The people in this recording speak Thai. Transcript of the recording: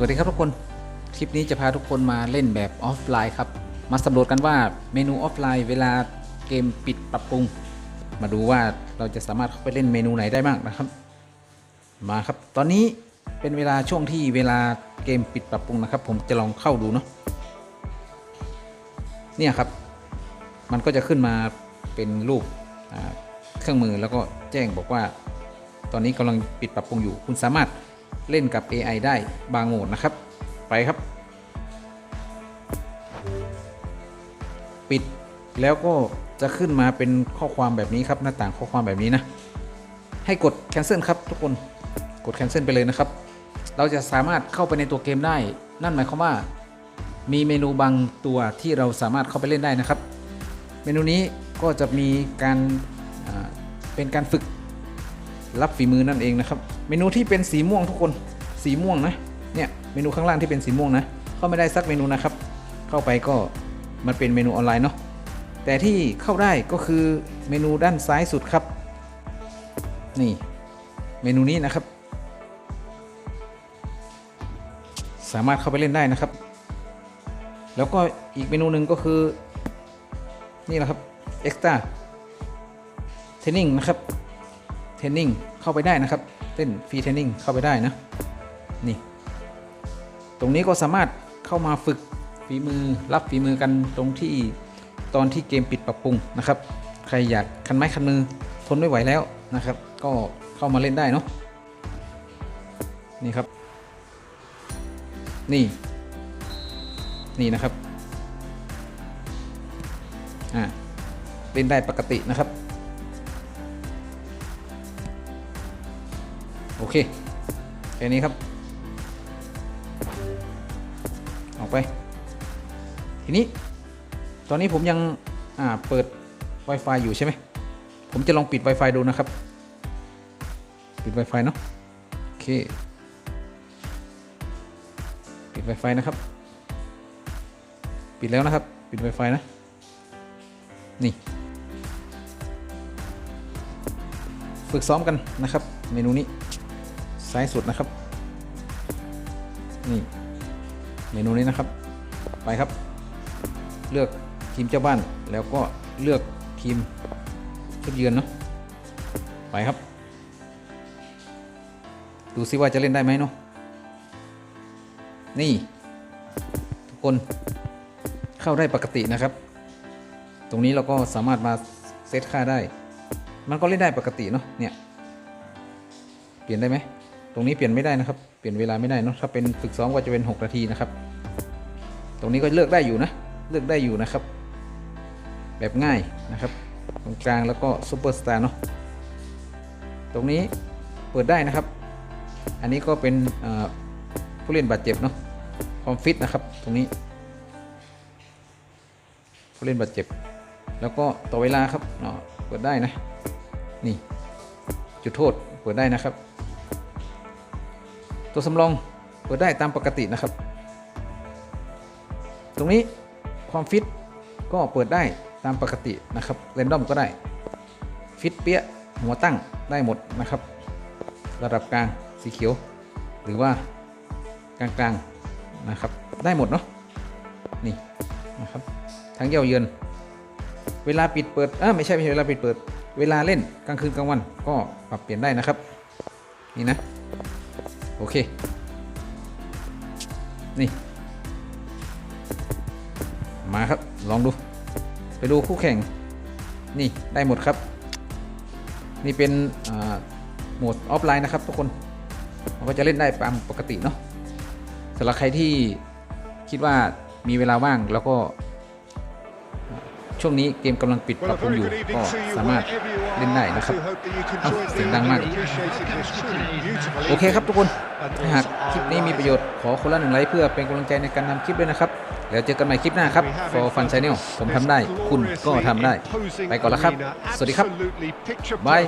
วัสดีครับทุกคน คลิปนี้จะพาทุกคนมาเล่นแบบออฟไลน์ครับ มาสำรวจกันว่าเมนูออฟไลน์เวลาเกมปิดปรับปรุง มาดูว่าเราจะสามารถเข้าไปเล่นเมนูไหนได้บ้างนะครับ มาครับ ตอนนี้เป็นเวลาช่วงที่เวลาเกมปิดปรับปรุงนะครับ ผมจะลองเข้าดูเนาะ เนี่ยครับ มันก็จะขึ้นมาเป็นรูปเครื่องมือแล้วก็แจ้งบอกว่า ตอนนี้กำลังปิดปรับปรุงอยู่ คุณสามารถ เล่นกับ AI ได้บางโหมดนะครับ ไปครับ ปิดแล้วก็จะขึ้นมาเป็นข้อความแบบนี้ครับ หน้าต่างข้อความแบบนี้นะ ให้กด cancel ครับทุกคนกด cancel ไปเลยนะครับ เราจะสามารถเข้าไปในตัวเกมได้ นั่นหมายความว่า มีเมนูบางตัวที่เราสามารถเข้าไปเล่นได้นะครับ เมนูนี้ก็จะมีการเป็นการฝึกรับฝีมือนั่นเองนะครับ เมนูที่เป็นสีม่วงทุกคนสีม่วงนะเนี่ยเมนูข้างล่างที่เป็นสีม่วงนะเข้าไม่ได้สักเมนูนะครับ เข้าไปก็มันเป็นเมนูออนไลน์เนาะแต่ที่เข้าได้ก็คือเมนูด้านซ้ายสุดครับ นี่เมนูนี้นะครับ สามารถเข้าไปเล่นได้นะครับ แล้วก็อีกเมนูหนึ่งก็คือ นี่แหละครับ extra training นะครับเทรนนิ่งเข้าไปได้นะครับ เต้นฟรีเทรนนิ่งเข้าไปได้นะ นี่ ตรงนี้ก็สามารถเข้ามาฝึกฝีมือรับฝีมือกันตรงที่ตอนที่เกมปิดปรับปรุงนะครับ ใครอยากคันไม้คันมือทนไม่ไหวแล้วนะครับ ก็เข้ามาเล่นได้เนาะนี่ครับ นี่ นี่นะครับอ่าเล่นได้ปกตินะครับ เคแค่นี้ครับ ออกไป ทีนี้ ตอนนี้ผมยังอ่าเปิด Wi-Fi อยู่ใช่ไหม ผมจะลองปิด Wi-Fi ดูนะครับ ปิด Wi-Fi เนาะโอเค ปิด Wi-Fi นะครับ ปิดแล้วนะครับ ปิด Wi-Fi นะ นี่ ฝึกซ้อมกันนะครับ เมนูนี้ ซ้ายสุดนะครับ นี่เมนูนี้นะครับ ไปครับ เลือกทีมเจ้าบ้านแล้วก็เลือกทีมชุดเยือนเนาะไปครับ ดูซิว่าจะเล่นได้ไหมเนาะนี่ ทุกคนเข้าได้ปกตินะครับ ตรงนี้เราก็สามารถมาเซตค่าได้ มันก็เล่นได้ปกติเนาะเนี่ย เปลี่ยนได้ไหม รงนี้เปลี่ยนไม่ได้นะครับ เปลี่ยนเวลาไม่ได้นะถ้าเป็นฝึกซ้อมก็จะเป็น 6 นาทีนะครับ ตรงนี้ก็เลือกได้อยู่นะ เลือกได้อยู่นะครับ แบบง่ายนะครับ ตรงกลางแล้วก็ซูเปอร์สตาร์เนาะ ตรงนี้เปิดได้นะครับ อันนี้ก็เป็นผู้เล่นบาดเจ็บเนาะ ความฟิตนะครับ ตรงนี้ ผู้เล่นบาดเจ็บ แล้วก็ต่อเวลาครับเนาะ เปิดได้นะ นี่ จุดโทษ เปิดได้นะครับ ตัวสำรองเปิดได้ตามปกตินะครับ ตรงนี้ความฟิตก็เปิดได้ตามปกตินะครับเรนดอมก็ได้ฟิตเปี้ยหัวตั้งได้หมดนะครับ ระดับกลางสีเขียว หรือว่ากลางๆนะครับ ได้หมดเนาะนี่นะครับทั้งเย้าเยือน เวลาปิดเปิดเออไม่ใช่ไม่ใช่เวลาปิดเปิด เวลาเล่นกลางคืนกลางวันก็ปรับเปลี่ยนได้นะครับ นี่นะ โอเค นี่ มาครับ ลองดู ไปดูคู่แข่ง นี่ได้หมดครับ นี่เป็นโหมดออฟไลน์นะครับทุกคนมันก็จะเล่นได้ตามปกติเนาะสำหรับใครที่คิดว่ามีเวลาว่างแล้วก็ ช่วงนี้เกมกำลังปิดป Well, รับ a ปรุง very อยู่ good evening ก็ to you สามารถ wherever you เล่น are. ได้ I นะครับ do hope that you can เอ้า join เสียง me ดัง and มาก appreciate it. It's truly beautiful โอเคครับทุกคน evening. ถ้าหากคลิปนี้มีประโยชน์ขอคนละหนึ่งไลค์เพื่อเป็นกำลังใจในการทำคลิปด้วยนะครับแล้วเจอกันใหม่คลิปหน้าครับ For Fun Channel ผมทำได้ คุณก็ทำได้ ไปก่อนแล้วครับ สวัสดีครับ Absolutely picture Bye.